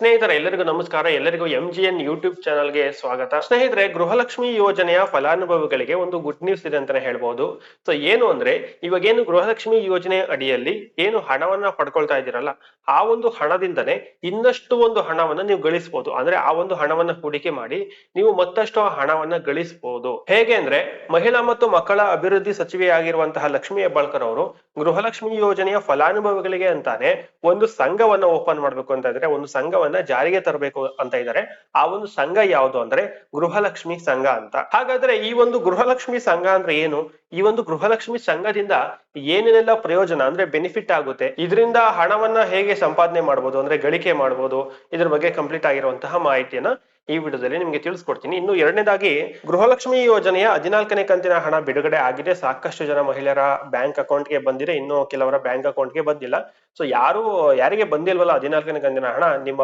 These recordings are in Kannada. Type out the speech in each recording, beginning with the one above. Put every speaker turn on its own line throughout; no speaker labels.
ಸ್ನೇಹಿತರೆ, ಎಲ್ಲರಿಗೂ ನಮಸ್ಕಾರ. ಎಲ್ಲರಿಗೂ ಎಂ ಜಿ ಎನ್ ಯೂಟ್ಯೂಬ್ ಚಾನಲ್ಗೆ ಸ್ವಾಗತ. ಸ್ನೇಹಿತರೆ, ಗೃಹಲಕ್ಷ್ಮಿ ಯೋಜನೆಯ ಫಲಾನುಭವಿಗಳಿಗೆ ಒಂದು ಗುಡ್ ನ್ಯೂಸ್ ಇದೆ ಅಂತಾನೆ ಹೇಳ್ಬಹುದು ಸೊ ಏನು ಅಂದ್ರೆ, ಇವಾಗೇನು ಗೃಹಲಕ್ಷ್ಮಿ ಯೋಜನೆ ಅಡಿಯಲ್ಲಿ ಏನು ಹಣವನ್ನ ಪಡ್ಕೊಳ್ತಾ ಇದ್ದೀರಲ್ಲ, ಆ ಒಂದು ಹಣದಿಂದನೇ ಇನ್ನಷ್ಟು ಒಂದು ಹಣವನ್ನ ನೀವು ಗಳಿಸಬಹುದು ಅಂದ್ರೆ, ಆ ಒಂದು ಹಣವನ್ನ ಹೂಡಿಕೆ ಮಾಡಿ ನೀವು ಮತ್ತಷ್ಟು ಆ ಹಣವನ್ನ ಗಳಿಸಬಹುದು ಹೇಗೆ ಅಂದ್ರೆ, ಮಹಿಳಾ ಮತ್ತು ಮಕ್ಕಳ ಅಭಿವೃದ್ಧಿ ಸಚಿವೆಯಾಗಿರುವಂತಹ ಲಕ್ಷ್ಮಿ ಹೆಬ್ಬಾಳ್ಕರ್ ಅವರು ಗೃಹಲಕ್ಷ್ಮಿ ಯೋಜನೆಯ ಫಲಾನುಭವಿಗಳಿಗೆ ಅಂತಾನೆ ಒಂದು ಸಂಘವನ್ನ ಓಪನ್ ಮಾಡ್ಬೇಕು ಅಂತ ಇದ್ರೆ, ಒಂದು ಸಂಘವನ್ನ ಜಾರಿಗೆ ತರಬೇಕು ಅಂತ ಇದ್ದಾರೆ ಆ ಒಂದು ಸಂಘ ಯಾವುದು ಅಂದ್ರೆ ಗೃಹಲಕ್ಷ್ಮಿ ಸಂಘ ಅಂತ. ಹಾಗಾದ್ರೆ ಈ ಒಂದು ಗೃಹಲಕ್ಷ್ಮಿ ಸಂಘ ಅಂದ್ರೆ ಏನು? ಈ ಒಂದು ಗೃಹಲಕ್ಷ್ಮಿ ಸಂಘದಿಂದ ಏನೇನೆಲ್ಲ ಪ್ರಯೋಜನ ಅಂದ್ರೆ ಬೆನಿಫಿಟ್ ಆಗುತ್ತೆ? ಇದರಿಂದ ಹಣವನ್ನ ಹೇಗೆ ಸಂಪಾದನೆ ಮಾಡ್ಬೋದು? ಅಂದ್ರೆ ಗಳಿಕೆ ಮಾಡ್ಬೋದು? ಇದ್ರ ಬಗ್ಗೆ ಕಂಪ್ಲೀಟ್ ಆಗಿರುವಂತಹ ಮಾಹಿತಿಯನ್ನ ಈ ವಿಡಿಯೋದಲ್ಲಿ ನಿಮ್ಗೆ ತಿಳಿಸ್ಕೊಡ್ತೀನಿ. ಇನ್ನು ಎರಡನೇದಾಗಿ, ಗೃಹಲಕ್ಷ್ಮಿ ಯೋಜನೆಯ ಹದಿನಾಲ್ಕನೇ ಕಂತಿನ ಹಣ ಬಿಡುಗಡೆ ಆಗಿದೆ. ಸಾಕಷ್ಟು ಜನ ಮಹಿಳೆಯರ ಬ್ಯಾಂಕ್ ಅಕೌಂಟ್ಗೆ ಬಂದಿದೆ. ಇನ್ನು ಕೆಲವರ ಬ್ಯಾಂಕ್ ಅಕೌಂಟ್ಗೆ ಬಂದಿಲ್ಲ. ಸೊ ಯಾರು, ಯಾರಿಗೆ ಬಂದಿಲ್ವಲ್ಲ ಹದಿನಾಲ್ಕನೇ ಕಂತಿನ ಹಣ, ನಿಮ್ಮ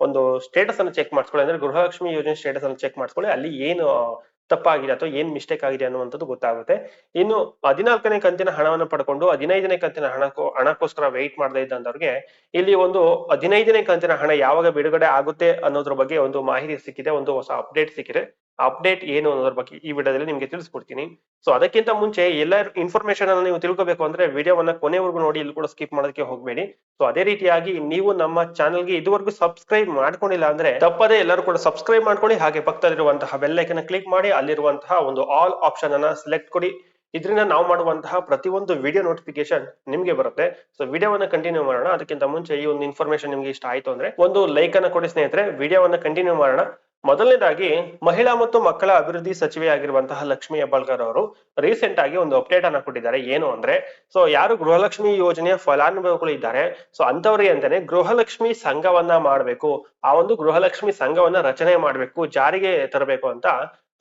ಒಂದು ಸ್ಟೇಟಸ್ ಅನ್ನು ಚೆಕ್ ಮಾಡ್ಕೊಳ್ಳಿ ಅಂದ್ರೆ ಗೃಹಲಕ್ಷ್ಮಿ ಯೋಜನೆ ಸ್ಟೇಟಸ್ ಅನ್ನು ಚೆಕ್ ಮಾಡ್ಕೊಳ್ಳಿ ಅಲ್ಲಿ ಏನು ತಪ್ಪಾಗಿದೆ ಅಥವಾ ಏನ್ ಮಿಸ್ಟೇಕ್ ಆಗಿದೆ ಅನ್ನುವಂಥದ್ದು ಗೊತ್ತಾಗುತ್ತೆ. ಇನ್ನು ಹದಿನಾಲ್ಕನೇ ಕಂತಿನ ಹಣವನ್ನು ಪಡ್ಕೊಂಡು ಹದಿನೈದನೇ ಕಂತಿನ ಹಣಕ್ಕೋ, ಹಣಕ್ಕೋಸ್ಕರ ವೆಯ್ಟ್ ಮಾಡದೇ ಇದ್ದಂಥವ್ರಿಗೆ ಇಲ್ಲಿ ಒಂದು ಹದಿನೈದನೇ ಕಂತಿನ ಹಣ ಯಾವಾಗ ಬಿಡುಗಡೆ ಆಗುತ್ತೆ ಅನ್ನೋದ್ರ ಬಗ್ಗೆ ಒಂದು ಮಾಹಿತಿ ಸಿಕ್ಕಿದೆ, ಒಂದು ಹೊಸ ಅಪ್ಡೇಟ್ ಸಿಕ್ಕಿದೆ. ಅಪ್ಡೇಟ್ ಏನು ಅನ್ನೋದ್ರ ಬಗ್ಗೆ ಈ ವಿಡಿಯೋದಲ್ಲಿ ನಿಮ್ಗೆ ತಿಳಿಸ್ಕೊಡ್ತೀನಿ. ಸೊ ಅದಕ್ಕಿಂತ ಮುಂಚೆ ಎಲ್ಲ ಇನ್ಫಾರ್ಮೇಶನ್ ಅನ್ನು ನೀವು ತಿಳ್ಕೊಬೇಕು ಅಂದ್ರೆ ವಿಡಿಯೋವನ್ನ ಕೊನೆವರೆಗೂ ನೋಡಿ, ಇಲ್ಲಿ ಕೂಡ ಸ್ಕಿಪ್ ಮಾಡೋದಕ್ಕೆ ಹೋಗಬೇಡಿ. ಸೊ ಅದೇ ರೀತಿಯಾಗಿ ನೀವು ನಮ್ಮ ಚಾನಲ್ಗೆ ಇದುವರೆಗೂ ಸಬ್ಸ್ಕ್ರೈಬ್ ಮಾಡ್ಕೊಂಡಿಲ್ಲ ಅಂದ್ರೆ ತಪ್ಪದೇ ಎಲ್ಲರೂ ಕೂಡ ಸಬ್ಸ್ಕ್ರೈಬ್ ಮಾಡ್ಕೊಳ್ಳಿ. ಹಾಗೆ ಪಕ್ಕದಲ್ಲಿರುವಂತಹ ಬೆಲ್ಲೈಕನ್ ಕ್ಲಿಕ್ ಮಾಡಿ, ಅಲ್ಲಿರುವಂತಹ ಒಂದು ಆಲ್ ಆಪ್ಷನ್ ಅನ್ನ ಸೆಲೆಕ್ಟ್ ಕೊಡಿ. ಇದರಿಂದ ನಾವು ಮಾಡುವಂತಹ ಪ್ರತಿಯೊಂದು ವಿಡಿಯೋ ನೋಟಿಫಿಕೇಶನ್ ನಿಮಗೆ ಬರುತ್ತೆ. ಸೊ ವಿಡಿಯೋವನ್ನ ಕಂಟಿನ್ಯೂ ಮಾಡೋಣ. ಅದಕ್ಕಿಂತ ಮುಂಚೆ ಈ ಒಂದು ಇನ್ಫಾರ್ಮೇಶನ್ ನಿಮ್ಗೆ ಇಷ್ಟ ಆಯ್ತು ಅಂದ್ರೆ ಒಂದು ಲೈಕ್ ಅನ್ನ ಕೊಡಿ ಸ್ನೇಹಿತರೆ. ವಿಡಿಯೋವನ್ನ ಕಂಟಿನ್ಯೂ ಮಾಡೋಣ. ಮೊದಲನೇದಾಗಿ ಮಹಿಳಾ ಮತ್ತು ಮಕ್ಕಳ ಅಭಿವೃದ್ಧಿ ಸಚಿವೆಯಾಗಿರುವಂತಹ ಲಕ್ಷ್ಮಿ ಹೆಬ್ಬಾಳ್ಕರ್ ಅವರು ರೀಸೆಂಟ್ ಆಗಿ ಒಂದು ಅಪ್ಡೇಟ್ ಅನ್ನ ಕೊಟ್ಟಿದ್ದಾರೆ. ಏನು ಅಂದ್ರೆ ಸೊ ಯಾರು ಗೃಹಲಕ್ಷ್ಮಿ ಯೋಜನೆಯ ಫಲಾನುಭವಿಗಳು ಇದ್ದಾರೆ ಸೊ ಅಂತವ್ರಿಗೆ ಅಂತಾನೆ ಗೃಹಲಕ್ಷ್ಮಿ ಸಂಘವನ್ನ ಮಾಡ್ಬೇಕು. ಆ ಒಂದು ಗೃಹಲಕ್ಷ್ಮಿ ಸಂಘವನ್ನ ರಚನೆ ಮಾಡ್ಬೇಕು, ಜಾರಿಗೆ ತರಬೇಕು ಅಂತ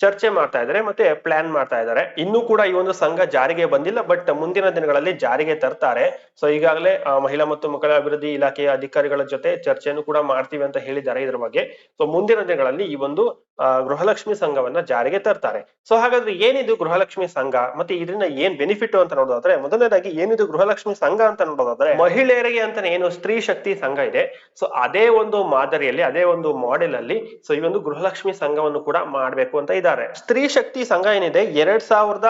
ಚರ್ಚೆ ಮಾಡ್ತಾ ಇದ್ದಾರೆ ಮತ್ತೆ ಪ್ಲಾನ್ ಮಾಡ್ತಾ ಇದ್ದಾರೆ. ಇನ್ನೂ ಕೂಡ ಈ ಒಂದು ಸಂಘ ಜಾರಿಗೆ ಬಂದಿಲ್ಲ ಬಟ್ ಮುಂದಿನ ದಿನಗಳಲ್ಲಿ ಜಾರಿಗೆ ತರ್ತಾರೆ. ಸೊ ಈಗಾಗಲೇ ಮಹಿಳಾ ಮತ್ತು ಮಕ್ಕಳ ಅಭಿವೃದ್ಧಿ ಇಲಾಖೆಯ ಅಧಿಕಾರಿಗಳ ಜೊತೆ ಚರ್ಚೆಯನ್ನು ಕೂಡ ಮಾಡ್ತೀವಿ ಅಂತ ಹೇಳಿದ್ದಾರೆ ಇದರ ಬಗ್ಗೆ. ಸೊ ಮುಂದಿನ ದಿನಗಳಲ್ಲಿ ಈ ಒಂದು ಗೃಹಲಕ್ಷ್ಮಿ ಸಂಘವನ್ನ ಜಾರಿಗೆ ತರ್ತಾರೆ. ಸೊ ಹಾಗಾದ್ರೆ ಏನಿದು ಗೃಹಲಕ್ಷ್ಮಿ ಸಂಘ? ಮತ್ತೆ ಇದರಿಂದ ಏನ್ ಬೆನಿಫಿಟ್ ಅಂತ ನೋಡೋದಾದ್ರೆ, ಮೊದಲನೇದಾಗಿ ಏನಿದು ಗೃಹಲಕ್ಷ್ಮಿ ಸಂಘ ಅಂತ ನೋಡೋದಾದ್ರೆ, ಮಹಿಳೆಯರಿಗೆ ಅಂತಾನೆ ಏನು ಸ್ತ್ರೀ ಶಕ್ತಿ ಸಂಘ ಇದೆ. ಸೊ ಅದೇ ಒಂದು ಮಾದರಿಯಲ್ಲಿ, ಅದೇ ಒಂದು ಮಾಡೆಲ್ ಅಲ್ಲಿ ಸೊ ಈ ಒಂದು ಗೃಹಲಕ್ಷ್ಮಿ ಸಂಘವನ್ನು ಕೂಡ ಮಾಡಬೇಕು ಅಂತ ಇದ್ದಾರೆ. ಸ್ತ್ರೀ ಶಕ್ತಿ ಸಂಘ ಏನಿದೆ? ಎರಡ್ ಸಾವಿರದ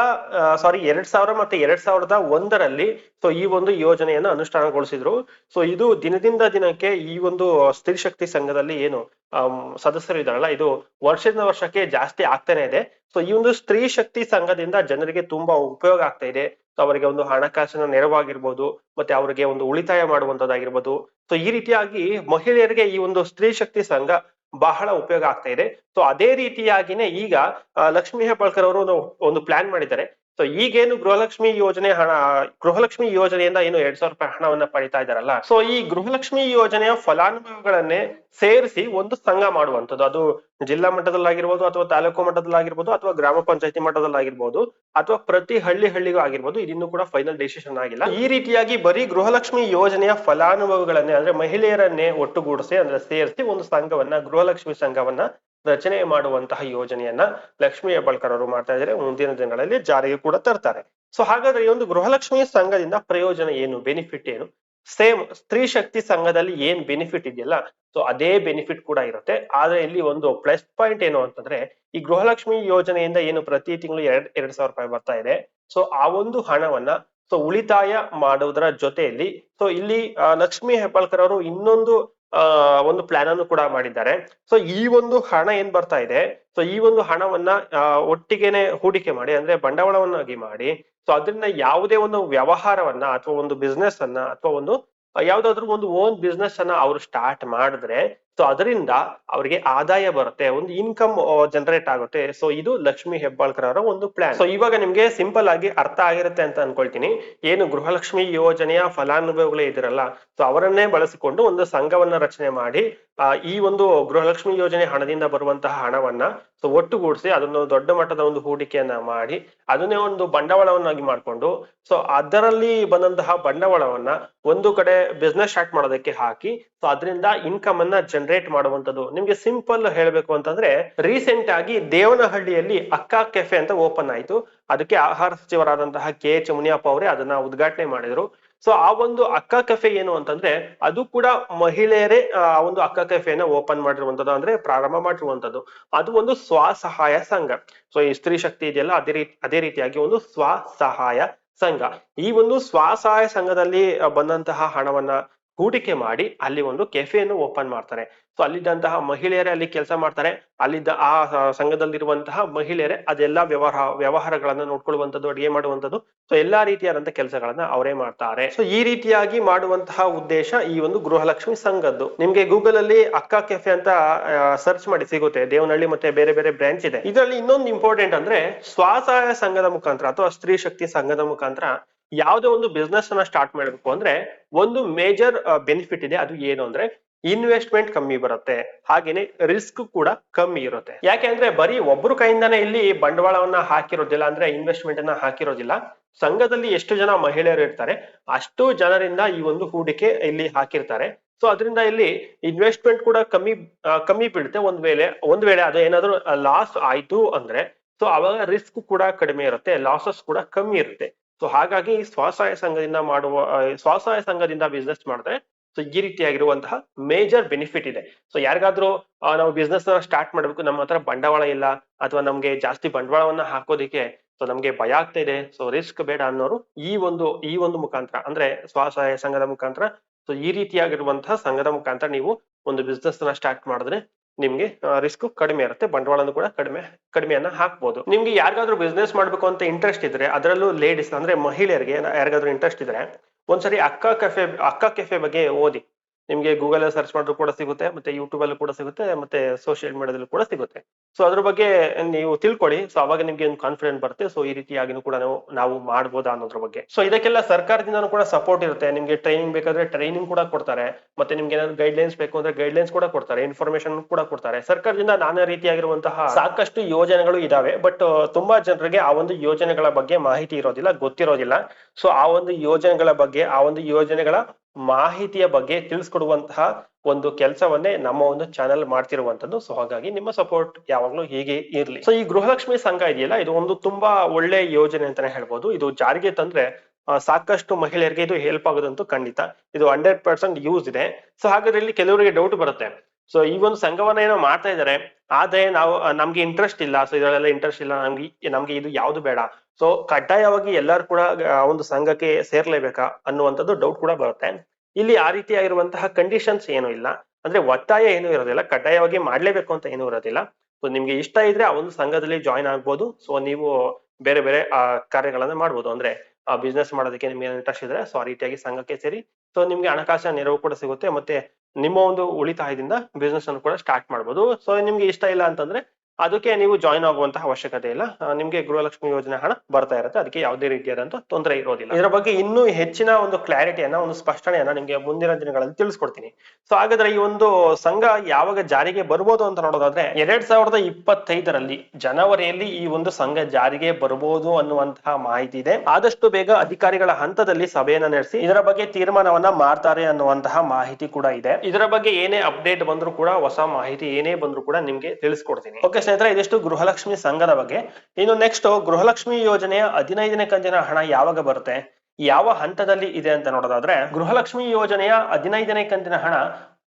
ಸಾರಿ ಎರಡ್ ಸಾವಿರ ಮತ್ತೆ ಎರಡ್ ಸಾವಿರದ ಒಂದರಲ್ಲಿ ಸೊ ಈ ಒಂದು ಯೋಜನೆಯನ್ನು ಅನುಷ್ಠಾನಗೊಳಿಸಿದ್ರು. ಸೊ ಇದು ದಿನದಿಂದ ದಿನಕ್ಕೆ ಈ ಒಂದು ಸ್ತ್ರೀ ಶಕ್ತಿ ಸಂಘದಲ್ಲಿ ಏನು ಸದಸ್ಯರು ಇದಾರಲ್ಲ ಇದು ವರ್ಷದಿಂದ ವರ್ಷಕ್ಕೆ ಜಾಸ್ತಿ ಆಗ್ತಾನೆ ಇದೆ. ಸೊ ಈ ಒಂದು ಸ್ತ್ರೀ ಶಕ್ತಿ ಸಂಘದಿಂದ ಜನರಿಗೆ ತುಂಬಾ ಉಪಯೋಗ ಆಗ್ತಾ ಇದೆ. ಅವರಿಗೆ ಒಂದು ಹಣಕಾಸಿನ ನೆರವಾಗಿರ್ಬೋದು, ಮತ್ತೆ ಅವರಿಗೆ ಒಂದು ಉಳಿತಾಯ ಮಾಡುವಂತದ್ದಾಗಿರ್ಬೋದು ಸೊ ಈ ರೀತಿಯಾಗಿ ಮಹಿಳೆಯರಿಗೆ ಈ ಒಂದು ಸ್ತ್ರೀ ಶಕ್ತಿ ಸಂಘ ಬಹಳ ಉಪಯೋಗ ಆಗ್ತಾ ಇದೆ. ಸೊ ಅದೇ ರೀತಿಯಾಗಿನೇ ಈಗ ಲಕ್ಷ್ಮೀ ಹೆಬ್ಬಾಳ್ಕರ್ ಅವರು ಒಂದು ಪ್ಲಾನ್ ಮಾಡಿದ್ದಾರೆ. ಸೊ ಈಗೇನು ಗೃಹಲಕ್ಷ್ಮಿ ಯೋಜನೆ ಹಣ, ಗೃಹಲಕ್ಷ್ಮಿ ಯೋಜನೆಯಿಂದ ಏನು ಎರಡ್ ಸಾವಿರ ರೂಪಾಯಿ ಹಣವನ್ನ ಪಡಿತಾ ಇದಾರಲ್ಲ ಸೊ ಈ ಗೃಹಲಕ್ಷ್ಮಿ ಯೋಜನೆಯ ಫಲಾನುಭವಿಗಳನ್ನೇ ಸೇರಿಸಿ ಒಂದು ಸಂಘ ಮಾಡುವಂತದ್ದು ಅದು ಜಿಲ್ಲಾ ಮಟ್ಟದಲ್ಲಾಗಿರ್ಬೋದು ಅಥವಾ ತಾಲೂಕು ಮಟ್ಟದಲ್ಲಾಗಿರ್ಬೋದು ಅಥವಾ ಗ್ರಾಮ ಪಂಚಾಯತಿ ಮಟ್ಟದಲ್ಲಾಗಿರ್ಬೋದು ಅಥವಾ ಪ್ರತಿ ಹಳ್ಳಿ ಹಳ್ಳಿಗೂ ಆಗಿರ್ಬೋದು, ಇದಿನ್ನೂ ಕೂಡ ಫೈನಲ್ ಡಿಸಿಷನ್ ಆಗಿಲ್ಲ. ಈ ರೀತಿಯಾಗಿ ಬರೀ ಗೃಹಲಕ್ಷ್ಮಿ ಯೋಜನೆಯ ಫಲಾನುಭವಿಗಳನ್ನೇ, ಅಂದ್ರೆ ಮಹಿಳೆಯರನ್ನೇ ಒಟ್ಟುಗೂಡಿಸಿ, ಅಂದ್ರೆ ಸೇರಿಸಿ ಒಂದು ಸಂಘವನ್ನ, ಗೃಹಲಕ್ಷ್ಮಿ ಸಂಘವನ್ನ ರಚನೆ ಮಾಡುವಂತಹ ಯೋಜನೆಯನ್ನ ಲಕ್ಷ್ಮೀ ಹೆಬ್ಬಾಳ್ಕರ್ ಅವರು ಮಾಡ್ತಾ ಇದ್ದಾರೆ. ಮುಂದಿನ ದಿನಗಳಲ್ಲಿ ಜಾರಿಗೆ ಕೂಡ ತರ್ತಾರೆ. ಸೊ ಹಾಗಾದ್ರೆ ಈ ಒಂದು ಗೃಹಲಕ್ಷ್ಮಿ ಸಂಘದಿಂದ ಪ್ರಯೋಜನ ಏನು ಬೆನಿಫಿಟ್ ಏನು? ಸೇಮ್ ಸ್ತ್ರೀ ಶಕ್ತಿ ಸಂಘದಲ್ಲಿ ಏನ್ ಬೆನಿಫಿಟ್ ಇದೆಯಲ್ಲ ಸೊ ಅದೇ ಬೆನಿಫಿಟ್ ಕೂಡ ಇರುತ್ತೆ. ಆದ್ರೆ ಇಲ್ಲಿ ಒಂದು ಪ್ಲಸ್ ಪಾಯಿಂಟ್ ಏನು ಅಂತಂದ್ರೆ, ಈ ಗೃಹಲಕ್ಷ್ಮಿ ಯೋಜನೆಯಿಂದ ಏನು ಪ್ರತಿ ತಿಂಗಳು ಎರಡ್ ಎರಡ್ ಸಾವಿರ ರೂಪಾಯಿ ಬರ್ತಾ ಇದೆ. ಸೊ ಆ ಒಂದು ಹಣವನ್ನ ಸೊ ಉಳಿತಾಯ ಮಾಡುವುದರ ಜೊತೆಯಲ್ಲಿ ಸೊ ಇಲ್ಲಿ ಲಕ್ಷ್ಮಿ ಹೆಬ್ಬಾಳ್ಕರ್ ಅವರು ಇನ್ನೊಂದು ಒಂದು ಪ್ಲಾನ್ ಅನ್ನು ಕೂಡ ಮಾಡಿದ್ದಾರೆ. ಸೊ ಈ ಒಂದು ಹಣ ಏನ್ ಬರ್ತಾ ಇದೆ? ಸೊ ಈ ಒಂದು ಹಣವನ್ನ ಒಟ್ಟಿಗೆನೆ ಹೂಡಿಕೆ ಮಾಡಿ, ಅಂದ್ರೆ ಬಂಡವಾಳವನ್ನಾಗಿ ಮಾಡಿ ಸೊ ಅದರಿಂದ ಯಾವುದೇ ಒಂದು ವ್ಯವಹಾರವನ್ನ ಅಥವಾ ಒಂದು ಬಿಸ್ನೆಸ್ ಅನ್ನ ಅಥವಾ ಒಂದು, ಯಾವ್ದಾದ್ರು ಒಂದು ಓನ್ ಬಿಸ್ನೆಸ್ ಅನ್ನ ಅವರು ಸ್ಟಾರ್ಟ್ ಮಾಡಿದ್ರೆ ಸೊ ಅದರಿಂದ ಅವರಿಗೆ ಆದಾಯ ಬರುತ್ತೆ, ಒಂದು ಇನ್ಕಮ್ ಜನರೇಟ್ ಆಗುತ್ತೆ. ಸೊ ಇದು ಲಕ್ಷ್ಮಿ ಹೆಬ್ಬಾಳ್ಕರ್ ಅವರ ಒಂದು ಪ್ಲಾನ್ ಸೊ ಇವಾಗ ನಿಮ್ಗೆ ಸಿಂಪಲ್ ಆಗಿ ಅರ್ಥ ಆಗಿರುತ್ತೆ ಅಂತ ಅನ್ಕೊಳ್ತೀನಿ. ಏನು ಗೃಹಲಕ್ಷ್ಮಿ ಯೋಜನೆಯ ಫಲಾನುಭವಿಗಳು ಇದಿರಲ್ಲ ಸೊ ಅವರನ್ನೇ ಬಳಸಿಕೊಂಡು ಒಂದು ಸಂಘವನ್ನ ರಚನೆ ಮಾಡಿ ಈ ಒಂದು ಗೃಹಲಕ್ಷ್ಮಿ ಯೋಜನೆ ಹಣದಿಂದ ಬರುವಂತಹ ಹಣವನ್ನ ಸೊ ಒಟ್ಟುಗೂಡಿಸಿ ಅದನ್ನು ದೊಡ್ಡ ಮಟ್ಟದ ಒಂದು ಹೂಡಿಕೆಯನ್ನ ಮಾಡಿ, ಅದನ್ನೇ ಒಂದು ಬಂಡವಾಳವನ್ನಾಗಿ ಮಾಡ್ಕೊಂಡು ಸೊ ಅದರಲ್ಲಿ ಬಂದಂತಹ ಬಂಡವಾಳವನ್ನ ಒಂದು ಕಡೆ ಬಿಸ್ನೆಸ್ ಸ್ಟಾರ್ಟ್ ಮಾಡೋದಕ್ಕೆ ಹಾಕಿ ಸೊ ಅದರಿಂದ ಇನ್ಕಮ್ ಅನ್ನ ಮಾಡುವಂತದ್ದು ನಿಮ್ಗೆ ಸಿಂಪಲ್ ಹೇಳಬೇಕು ಅಂತಂದ್ರೆ ರೀಸೆಂಟ್ ಆಗಿ ದೇವನಹಳ್ಳಿಯಲ್ಲಿ ಅಕ್ಕ ಕೆಫೆ ಅಂತ ಓಪನ್ ಆಯ್ತು. ಅದಕ್ಕೆ ಆಹಾರ ಸಚಿವರಾದಂತಹ ಕೆ ಎಚ್ ಮುನಿಯಪ್ಪ ಅವರೇ ಅದನ್ನ ಉದ್ಘಾಟನೆ ಮಾಡಿದ್ರು. ಸೊ ಆ ಒಂದು ಅಕ್ಕ ಕೆಫೆ ಏನು ಅಂತಂದ್ರೆ, ಅದು ಕೂಡ ಮಹಿಳೆಯರೇ, ಆ ಒಂದು ಅಕ್ಕ ಕೆಫೆನ ಓಪನ್ ಮಾಡಿರುವಂತದ್ದು ಅಂದ್ರೆ ಪ್ರಾರಂಭ ಮಾಡಿರುವಂತದ್ದು ಅದು ಒಂದು ಸ್ವಸಹಾಯ ಸಂಘ. ಸೊ ಈ ಸ್ತ್ರೀ ಶಕ್ತಿ ಇದೆಯಲ್ಲ, ಅದೇ ರೀತಿ, ಅದೇ ರೀತಿಯಾಗಿ ಒಂದು ಸ್ವಸಹಾಯ ಸಂಘ. ಈ ಒಂದು ಸ್ವಸಹಾಯ ಸಂಘದಲ್ಲಿ ಬಂದಂತಹ ಹಣವನ್ನ ಹೂಡಿಕೆ ಮಾಡಿ ಅಲ್ಲಿ ಒಂದು ಕೆಫೆಯನ್ನು ಓಪನ್ ಮಾಡ್ತಾರೆ. ಸೊ ಅಲ್ಲಿದ್ದಂತಹ ಮಹಿಳೆಯರೇ ಅಲ್ಲಿ ಕೆಲಸ ಮಾಡ್ತಾರೆ. ಅಲ್ಲಿದ್ದ ಆ ಸಂಘದಲ್ಲಿರುವಂತಹ ಮಹಿಳೆಯರೇ ಅದೆಲ್ಲ ವ್ಯವಹಾರ, ವ್ಯವಹಾರಗಳನ್ನ ನೋಡ್ಕೊಳ್ಳುವಂಥದ್ದು, ಅಡಿಗೆ ಮಾಡುವಂಥದ್ದು. ಸೊ ಎಲ್ಲಾ ರೀತಿಯಾದಂತಹ ಕೆಲಸಗಳನ್ನ ಅವರೇ ಮಾಡ್ತಾರೆ. ಸೊ ಈ ರೀತಿಯಾಗಿ ಮಾಡುವಂತಹ ಉದ್ದೇಶ ಈ ಒಂದು ಗೃಹಲಕ್ಷ್ಮಿ ಸಂಘದ್ದು. ನಿಮ್ಗೆ ಗೂಗಲ್ ಅಲ್ಲಿ ಅಕ್ಕ ಕೆಫೆ ಅಂತ ಸರ್ಚ್ ಮಾಡಿ ಸಿಗುತ್ತೆ. ದೇವನಹಳ್ಳಿ ಮತ್ತೆ ಬೇರೆ ಬೇರೆ ಬ್ರಾಂಚ್ ಇದೆ. ಇದರಲ್ಲಿ ಇನ್ನೊಂದು ಇಂಪಾರ್ಟೆಂಟ್ ಅಂದ್ರೆ ಸ್ವಸಹಾಯ ಸಂಘದ ಮುಖಾಂತರ ಅಥವಾ ಸ್ತ್ರೀ ಶಕ್ತಿ ಸಂಘದ ಮುಖಾಂತರ ಯಾವುದೇ ಒಂದು ಬಿಸ್ನೆಸ್ ಅನ್ನ ಸ್ಟಾರ್ಟ್ ಮಾಡಬೇಕು ಅಂದ್ರೆ ಒಂದು ಮೇಜರ್ ಬೆನಿಫಿಟ್ ಇದೆ. ಅದು ಏನು ಅಂದ್ರೆ ಇನ್ವೆಸ್ಟ್ಮೆಂಟ್ ಕಮ್ಮಿ ಬರುತ್ತೆ. ಹಾಗೇನೆ ರಿಸ್ಕ್ ಕೂಡ ಕಮ್ಮಿ ಇರುತ್ತೆ. ಯಾಕೆ ಅಂದ್ರೆ ಬರೀ ಒಬ್ಬರು ಕೈಯಿಂದಾನೆ ಇಲ್ಲಿ ಬಂಡವಾಳವನ್ನ ಹಾಕಿರೋದಿಲ್ಲ ಅಂದ್ರೆ ಇನ್ವೆಸ್ಟ್ಮೆಂಟ್ ಅನ್ನ ಹಾಕಿರೋದಿಲ್ಲ. ಸಂಘದಲ್ಲಿ ಎಷ್ಟು ಜನ ಮಹಿಳೆಯರು ಇರ್ತಾರೆ, ಅಷ್ಟು ಜನರಿಂದ ಈ ಒಂದು ಹೂಡಿಕೆ ಇಲ್ಲಿ ಹಾಕಿರ್ತಾರೆ. ಸೊ ಅದರಿಂದ ಇಲ್ಲಿ ಇನ್ವೆಸ್ಟ್ಮೆಂಟ್ ಕೂಡ ಕಮ್ಮಿ ಕಮ್ಮಿ ಬೀಳುತ್ತೆ. ಒಂದ್ ವೇಳೆ ಒಂದ್ ವೇಳೆ ಅದು ಏನಾದ್ರು ಲಾಸ್ ಆಯ್ತು ಅಂದ್ರೆ ಸೊ ಅವಾಗ ರಿಸ್ಕ್ ಕೂಡ ಕಡಿಮೆ ಇರುತ್ತೆ ಲಾಸಸ್ ಕೂಡ ಕಮ್ಮಿ ಇರುತ್ತೆ. ಸೊ ಹಾಗಾಗಿ ಸ್ವಸಹಾಯ ಸಂಘದಿಂದ ಮಾಡುವ ಸ್ವಸಹಾಯ ಸಂಘದಿಂದ ಬಿಸ್ನೆಸ್ ಮಾಡಿದ್ರೆ ಸೊ ಈ ರೀತಿಯಾಗಿರುವಂತಹ ಮೇಜರ್ ಬೆನಿಫಿಟ್ ಇದೆ. ಸೊ ಯಾರಿಗಾದ್ರೂ ನಾವು ಬಿಸ್ನೆಸ್ ಸ್ಟಾರ್ಟ್ ಮಾಡಬೇಕು, ನಮ್ಮ ಹತ್ರ ಬಂಡವಾಳ ಇಲ್ಲ, ಅಥವಾ ನಮ್ಗೆ ಜಾಸ್ತಿ ಬಂಡವಾಳವನ್ನ ಹಾಕೋದಿಕ್ಕೆ ಸೊ ನಮ್ಗೆ ಭಯ ಆಗ್ತಾ ಇದೆ ಸೊ ರಿಸ್ಕ್ ಬೇಡ ಅನ್ನೋರು ಈ ಒಂದು ಈ ಒಂದು ಮುಖಾಂತರ, ಅಂದ್ರೆ ಸ್ವಸಹಾಯ ಸಂಘದ ಮುಖಾಂತರ ಸೊ ಈ ರೀತಿಯಾಗಿರುವಂತಹ ಸಂಘದ ಮುಖಾಂತರ ನೀವು ಒಂದು ಬಿಸ್ನೆಸ್ನ ಸ್ಟಾರ್ಟ್ ಮಾಡಿದ್ರೆ ನಿಮ್ಗೆ ರಿಸ್ಕ್ ಕಡಿಮೆ ಇರುತ್ತೆ, ಬಂಡವಾಳನು ಕೂಡ ಕಡಿಮೆ, ಕಡಿಮೆಯನ್ನ ಹಾಕ್ಬೋದು. ನಿಮ್ಗೆ ಯಾರಿಗಾದ್ರೂ ಬಿಸ್ನೆಸ್ ಮಾಡ್ಬೇಕು ಅಂತ ಇಂಟ್ರೆಸ್ಟ್ ಇದ್ರೆ, ಅದರಲ್ಲೂ ಲೇಡೀಸ್ ಅಂದ್ರೆ ಮಹಿಳೆಯರಿಗೆ ಯಾರಿಗಾದ್ರೂ ಇಂಟ್ರೆಸ್ಟ್ ಇದ್ರೆ, ಒಂದ್ಸರಿ ಅಕ್ಕ ಕೆಫೆ ಅಕ್ಕ ಕೆಫೆ ಬಗ್ಗೆ ಓದಿ. ನಿಮ್ಗೆ ಗೂಗಲ್ ಅಲ್ಲಿ ಸರ್ಚ್ ಮಾಡಿದ್ರು ಕೂಡ ಸಿಗುತ್ತೆ, ಮತ್ತೆ ಯೂಟ್ಯೂಬ್ ಅಲ್ಲೂ ಕೂಡ ಸಿಗುತ್ತೆ, ಮತ್ತೆ ಸೋಷಿಯಲ್ ಮೀಡಿಯಾದಲ್ಲೂ ಕೂಡ ಸಿಗುತ್ತೆ. ಸೊ ಅದ್ರ ಬಗ್ಗೆ ನೀವು ತಿಳ್ಕೊಳ್ಳಿ ಸೊ ಅವಾಗ ನಿಮ್ಗೆ ಒಂದು ಕಾನ್ಫಿಡೆಂಟ್ ಬರುತ್ತೆ. ಸೊ ಈ ರೀತಿಯಾಗಿನೂ ಕೂಡ ನಾವು ನಾವು ಮಾಡ್ಬೋದಾ ಅನ್ನೋದ್ರ ಬಗ್ಗೆ. ಸೊ ಇದಕ್ಕೆಲ್ಲ ಸರ್ಕಾರದಿಂದ ಕೂಡ ಸಪೋರ್ಟ್ ಇರುತ್ತೆ. ನಿಮ್ಗೆ ಟ್ರೈನಿಂಗ್ ಬೇಕಾದ್ರೆ ಟ್ರೈನಿಂಗ್ ಕೂಡ ಕೊಡ್ತಾರೆ. ಮತ್ತೆ ನಿಮ್ಗೆ ಏನಾದ್ರು ಗೈಡ್ಲೈನ್ಸ್ ಬೇಕು ಅಂದ್ರೆ ಗೈಡ್ ಲೈನ್ಸ್ ಕೂಡ ಕೊಡ್ತಾರೆ. ಇನ್ಫಾರ್ಮೇಶನ್ ಕೂಡ ಕೊಡ್ತಾರೆ. ಸರ್ಕಾರದಿಂದ ನಾನಾ ರೀತಿಯಾಗಿರುವಂತಹ ಸಾಕಷ್ಟು ಯೋಜನೆಗಳು ಇದಾವೆ. ಬಟ್ ತುಂಬಾ ಜನರಿಗೆ ಆ ಒಂದು ಯೋಜನೆಗಳ ಬಗ್ಗೆ ಮಾಹಿತಿ ಇರೋದಿಲ್ಲ, ಗೊತ್ತಿರೋದಿಲ್ಲ. ಸೊ ಆ ಒಂದು ಯೋಜನೆಗಳ ಬಗ್ಗೆ, ಆ ಒಂದು ಯೋಜನೆಗಳ ಮಾಹಿತಿಯ ಬಗ್ಗೆ ತಿಳಿಸ್ಕೊಡುವಂತಹ ಒಂದು ಕೆಲಸವನ್ನೇ ನಮ್ಮ ಒಂದು ಚಾನೆಲ್ ಮಾಡ್ತಿರುವಂತದ್ದು ಸೊ ಹಾಗಾಗಿ ನಿಮ್ಮ ಸಪೋರ್ಟ್ ಯಾವಾಗ್ಲೂ ಹೀಗೆ ಇರ್ಲಿ. ಸೊ ಈ ಗೃಹಲಕ್ಷ್ಮಿ ಸಂಘ ಇದೆಯಲ್ಲ, ಇದು ಒಂದು ತುಂಬಾ ಒಳ್ಳೆ ಯೋಜನೆ ಅಂತಾನೆ ಹೇಳ್ಬೋದು. ಇದು ಜಾರಿಗೆ ತಂದ್ರೆ ಸಾಕಷ್ಟು ಮಹಿಳೆಯರಿಗೆ ಇದು ಹೆಲ್ಪ್ ಆಗೋದಂತೂ ಖಂಡಿತ. ಇದು ಹಂಡ್ರೆಡ್ ಪರ್ಸೆಂಟ್ ಯೂಸ್ ಇದೆ. ಸೊ ಹಾಗಾದ್ರೆ ಇಲ್ಲಿ ಕೆಲವರಿಗೆ ಡೌಟ್ ಬರುತ್ತೆ. ಸೊ ಈ ಒಂದು ಸಂಘವನ್ನ ಏನೋ ಮಾಡ್ತಾ ಇದ್ದಾರೆ. ಆದ್ರೆ ನಾವು, ನಮ್ಗೆ ಇಂಟ್ರೆಸ್ಟ್ ಇಲ್ಲ. ಸೊ ಇದರಲ್ಲೆಲ್ಲ ಇಂಟ್ರೆಸ್ಟ್ ಇಲ್ಲ. ನಮ್ಗೆ ನಮ್ಗೆ ಇದು ಯಾವ್ದು ಬೇಡ. ಸೊ ಕಡ್ಡಾಯವಾಗಿ ಎಲ್ಲರೂ ಕೂಡ ಆ, ಒಂದು ಸಂಘಕ್ಕೆ ಸೇರ್ಲೇಬೇಕಾ ಅನ್ನುವಂಥದ್ದು ಡೌಟ್ ಕೂಡ ಬರುತ್ತೆ. ಇಲ್ಲಿ ಆ ರೀತಿಯಾಗಿರುವಂತಹ ಕಂಡೀಷನ್ಸ್ ಏನು ಇಲ್ಲ. ಅಂದ್ರೆ ಒತ್ತಾಯ ಏನು ಇರೋದಿಲ್ಲ. ಕಡ್ಡಾಯವಾಗಿ ಮಾಡ್ಲೇಬೇಕು ಅಂತ ಏನು ಇರೋದಿಲ್ಲ. ಸೊ ನಿಮ್ಗೆ ಇಷ್ಟ ಇದ್ರೆ ಆ ಒಂದು ಸಂಘದಲ್ಲಿ ಜಾಯಿನ್ ಆಗ್ಬೋದು. ಸೊ ನೀವು ಬೇರೆ ಬೇರೆ ಆ ಕಾರ್ಯಗಳನ್ನ ಮಾಡ್ಬೋದು. ಅಂದ್ರೆ ಆ ಬಿಸ್ನೆಸ್ ಮಾಡೋದಕ್ಕೆ ನಿಮ್ಗೆ ಇಂಟ್ರೆಸ್ಟ್ ಇದ್ರೆ ಸೊ ಆ ರೀತಿಯಾಗಿ ಸಂಘಕ್ಕೆ ಸೇರಿ. ಸೊ ನಿಮ್ಗೆ ಹಣಕಾಸಿನ ನೆರವು ಕೂಡ ಸಿಗುತ್ತೆ. ಮತ್ತೆ ನಿಮ್ಮ ಒಂದು ಉಳಿತಾಯದಿಂದ ಬಿಸ್ನೆಸ್ ಅನ್ನು ಕೂಡ ಸ್ಟಾರ್ಟ್ ಮಾಡ್ಬೋದು. ಸೊ ನಿಮ್ಗೆ ಇಷ್ಟ ಇಲ್ಲ ಅಂತಂದ್ರೆ ಅದಕ್ಕೆ ನೀವು ಜಾಯಿನ್ ಆಗುವಂತಹ ಅವಶ್ಯಕತೆ ಇಲ್ಲ. ನಿಮಗೆ ಗೃಹಲಕ್ಷ್ಮಿ ಯೋಜನೆ ಹಣ ಬರ್ತಾ ಇರುತ್ತೆ. ಅದಕ್ಕೆ ಯಾವುದೇ ರೀತಿಯಾದಂತಹ ತೊಂದರೆ ಇರೋದಿಲ್ಲ. ಇದರ ಬಗ್ಗೆ ಇನ್ನೂ ಹೆಚ್ಚಿನ ಒಂದು ಕ್ಲಾರಿಟಿಯನ್ನ ಒಂದು ಸ್ಪಷ್ಟನೆಯನ್ನ ನಿಮ್ಗೆ ಮುಂದಿನ ದಿನಗಳಲ್ಲಿ ತಿಳಿಸ್ಕೊಡ್ತೀನಿ. ಸೊ ಹಾಗಾದ್ರೆ ಈ ಒಂದು ಸಂಘ ಯಾವಾಗ ಜಾರಿಗೆ ಬರ್ಬೋದು ಅಂತ ನೋಡೋದಾದ್ರೆ, ಎರಡ್ ಸಾವಿರದ ಇಪ್ಪತ್ತೈದರಲ್ಲಿ ಜನವರಿಯಲ್ಲಿ ಈ ಒಂದು ಸಂಘ ಜಾರಿಗೆ ಬರ್ಬೋದು ಅನ್ನುವಂತಹ ಮಾಹಿತಿ ಇದೆ. ಆದಷ್ಟು ಬೇಗ ಅಧಿಕಾರಿಗಳ ಹಂತದಲ್ಲಿ ಸಭೆಯನ್ನ ನಡೆಸಿ, ಇದರ ಬಗ್ಗೆ ತೀರ್ಮಾನವನ್ನ ಮಾಡ್ತಾರೆ ಅನ್ನುವಂತಹ ಮಾಹಿತಿ ಕೂಡ ಇದೆ. ಇದರ ಬಗ್ಗೆ ಏನೇ ಅಪ್ಡೇಟ್ ಬಂದ್ರು ಕೂಡ, ಹೊಸ ಮಾಹಿತಿ ಏನೇ ಬಂದ್ರು ಕೂಡ ನಿಮ್ಗೆ ತಿಳಿಸ್ಕೊಡ್ತೀನಿ. ಓಕೆ ಸ್ನೇಹಿತರೆ ಇದಿಷ್ಟು ಗೃಹಲಕ್ಷ್ಮಿ ಸಂಘದ ಬಗ್ಗೆ. ಇನ್ನು ನೆಕ್ಸ್ಟ್ ಗೃಹಲಕ್ಷ್ಮಿ ಯೋಜನೆಯ ಹದಿನೈದನೇ ಕಂತಿನ ಹಣ ಯಾವಾಗ ಬರುತ್ತೆ? ಯಾವ ಹಂತದಲ್ಲಿ ಇದೆ ಅಂತ ನೋಡೋದಾದ್ರೆ, ಗೃಹಲಕ್ಷ್ಮಿ ಯೋಜನೆಯ ಹದಿನೈದನೇ ಕಂತಿನ ಹಣ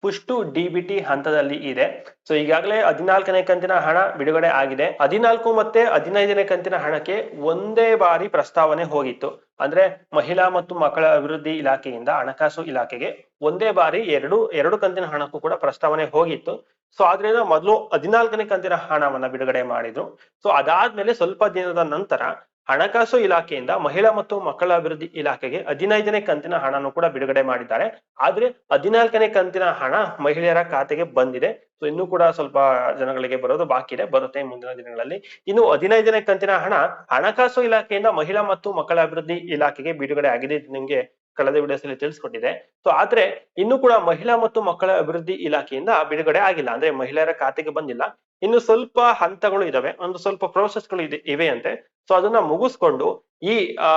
ಪುಷ್ಟು ಡಿಬಿಟಿ ಹಂತದಲ್ಲಿ ಇದೆ. ಸೊ ಈಗಾಗಲೇ ಹದಿನಾಲ್ಕನೇ ಕಂತಿನ ಹಣ ಬಿಡುಗಡೆ ಆಗಿದೆ. ಹದಿನಾಲ್ಕು ಮತ್ತೆ ಹದಿನೈದನೇ ಕಂತಿನ ಹಣಕ್ಕೆ ಒಂದೇ ಬಾರಿ ಪ್ರಸ್ತಾವನೆ ಹೋಗಿತ್ತು. ಅಂದ್ರೆ ಮಹಿಳಾ ಮತ್ತು ಮಕ್ಕಳ ಅಭಿವೃದ್ಧಿ ಇಲಾಖೆಯಿಂದ ಹಣಕಾಸು ಇಲಾಖೆಗೆ ಒಂದೇ ಬಾರಿ ಎರಡು ಎರಡು ಕಂತಿನ ಹಣಕ್ಕೂ ಕೂಡ ಪ್ರಸ್ತಾವನೆ ಹೋಗಿತ್ತು. ಸೊ ಆದ್ರಿಂದ ಮೊದಲು ಹದಿನಾಲ್ಕನೇ ಕಂತಿನ ಹಣವನ್ನ ಬಿಡುಗಡೆ ಮಾಡಿದ್ರು. ಸೊ ಅದಾದ್ಮೇಲೆ ಸ್ವಲ್ಪ ದಿನದ ನಂತರ ಹಣಕಾಸು ಇಲಾಖೆಯಿಂದ ಮಹಿಳಾ ಮತ್ತು ಮಕ್ಕಳ ಅಭಿವೃದ್ಧಿ ಇಲಾಖೆಗೆ ಹದಿನೈದನೇ ಕಂತಿನ ಹಣನೂ ಕೂಡ ಬಿಡುಗಡೆ ಮಾಡಿದ್ದಾರೆ. ಆದ್ರೆ ಹದಿನಾಲ್ಕನೇ ಕಂತಿನ ಹಣ ಮಹಿಳೆಯರ ಖಾತೆಗೆ ಬಂದಿದೆ. ಸೊ ಇನ್ನೂ ಕೂಡ ಸ್ವಲ್ಪ ಜನಗಳಿಗೆ ಬರೋದು ಬಾಕಿ ಇದೆ. ಬರುತ್ತೆ ಮುಂದಿನ ದಿನಗಳಲ್ಲಿ. ಇನ್ನು ಹದಿನೈದನೇ ಕಂತಿನ ಹಣ ಹಣಕಾಸು ಇಲಾಖೆಯಿಂದ ಮಹಿಳಾ ಮತ್ತು ಮಕ್ಕಳ ಅಭಿವೃದ್ಧಿ ಇಲಾಖೆಗೆ ಬಿಡುಗಡೆ ಆಗಿದೆ ನಿಮ್ಗೆ ಕಳೆದ ವಿಡಿಯೋಸ್ ಅಲ್ಲಿ ತಿಳಿಸ್ಕೊಟ್ಟಿದೆ. ಸೊ ಆದ್ರೆ ಇನ್ನು ಕೂಡ ಮಹಿಳಾ ಮತ್ತು ಮಕ್ಕಳ ಅಭಿವೃದ್ಧಿ ಇಲಾಖೆಯಿಂದ ಬಿಡುಗಡೆ ಆಗಿಲ್ಲ. ಅಂದ್ರೆ ಮಹಿಳೆಯರ ಖಾತೆಗೆ ಬಂದಿಲ್ಲ. ಇನ್ನು ಸ್ವಲ್ಪ ಹಂತಗಳು ಇದಾವೆ, ಒಂದು ಸ್ವಲ್ಪ ಪ್ರೋಸೆಸ್ಗಳು ಇದೆ, ಇವೆ ಅಂತೆ. ಸೊ ಅದನ್ನ ಮುಗಿಸ್ಕೊಂಡು ಈ, ಆ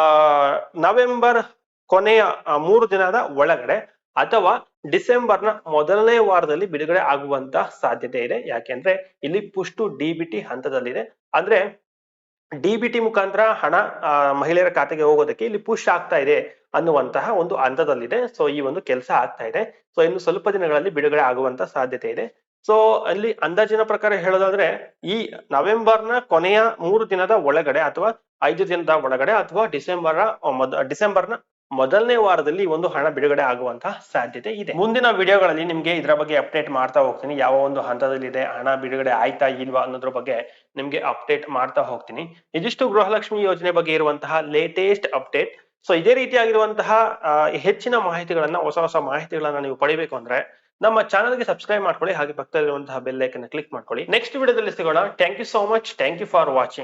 ನವೆಂಬರ್ ಕೊನೆಯ ಮೂರು ದಿನದ ಒಳಗಡೆ ಅಥವಾ ಡಿಸೆಂಬರ್ನ ಮೊದಲನೇ ವಾರದಲ್ಲಿ ಬಿಡುಗಡೆ ಆಗುವಂತ ಸಾಧ್ಯತೆ ಇದೆ. ಯಾಕೆಂದ್ರೆ ಇಲ್ಲಿ ಪುಷ್ಟು ಡಿ ಬಿ ಹಂತದಲ್ಲಿದೆ. ಅಂದ್ರೆ ಡಿ ಬಿ ಮುಖಾಂತರ ಹಣ ಮಹಿಳೆಯರ ಖಾತೆಗೆ ಹೋಗೋದಕ್ಕೆ ಇಲ್ಲಿ ಪುಷ್ ಆಗ್ತಾ ಇದೆ ಅನ್ನುವಂತಹ ಒಂದು ಹಂತದಲ್ಲಿದೆ. ಸೊ ಈ ಒಂದು ಕೆಲಸ ಆಗ್ತಾ ಇದೆ. ಸೊ ಇನ್ನು ಸ್ವಲ್ಪ ದಿನಗಳಲ್ಲಿ ಬಿಡುಗಡೆ ಆಗುವಂತ ಸಾಧ್ಯತೆ ಇದೆ. ಸೊ ಅಲ್ಲಿ ಅಂದಾಜಿನ ಪ್ರಕಾರ ಹೇಳೋದಾದ್ರೆ, ಈ ನವೆಂಬರ್ನ ಕೊನೆಯ ಮೂರು ದಿನದ ಒಳಗಡೆ ಅಥವಾ ಐದು ದಿನದ ಒಳಗಡೆ ಅಥವಾ ಡಿಸೆಂಬರ್ ಡಿಸೆಂಬರ್ನ ಮೊದಲನೇ ವಾರದಲ್ಲಿ ಒಂದು ಹಣ ಬಿಡುಗಡೆ ಆಗುವಂತಹ ಸಾಧ್ಯತೆ ಇದೆ. ಮುಂದಿನ ವಿಡಿಯೋಗಳಲ್ಲಿ ನಿಮ್ಗೆ ಇದರ ಬಗ್ಗೆ ಅಪ್ಡೇಟ್ ಮಾಡ್ತಾ ಹೋಗ್ತೀನಿ. ಯಾವ ಒಂದು ಹಂತದಲ್ಲಿ ಇದೆ ಹಣ ಬಿಡುಗಡೆ ಆಯ್ತಾ, ಇಲ್ವಾ ಅನ್ನೋದ್ರ ಬಗ್ಗೆ ನಿಮ್ಗೆ ಅಪ್ಡೇಟ್ ಮಾಡ್ತಾ ಹೋಗ್ತೀನಿ. ಇದಿಷ್ಟು ಗೃಹಲಕ್ಷ್ಮಿ ಯೋಜನೆ ಬಗ್ಗೆ ಇರುವಂತಹ ಲೇಟೆಸ್ಟ್ ಅಪ್ಡೇಟ್ ಸೊ ಇದೇ ರೀತಿಯಾಗಿರುವಂತಹ ಹೆಚ್ಚಿನ ಮಾಹಿತಿಗಳನ್ನ, ಹೊಸ ಹೊಸ ಮಾಹಿತಿಗಳನ್ನ ನೀವು ಪಡಿಬೇಕು ಅಂದ್ರೆ ನಮ್ಮ ಚಾನಲ್ಗೆ ಸಬ್ಸ್ಕ್ರೈಬ್ ಮಾಡ್ಕೊಳ್ಳಿ ಹಾಗೆ ಪಕ್ಕದಲ್ಲಿರುವಂತಹ ಬೆಲ್ ಕ್ಲಿಕ್ ಮಾಡ್ಕೊಳ್ಳಿ. ನೆಕ್ಸ್ಟ್ ವಿಡಿಯೋದಲ್ಲಿ ಸಿಗೋಣ. Thank you so much thank you for watching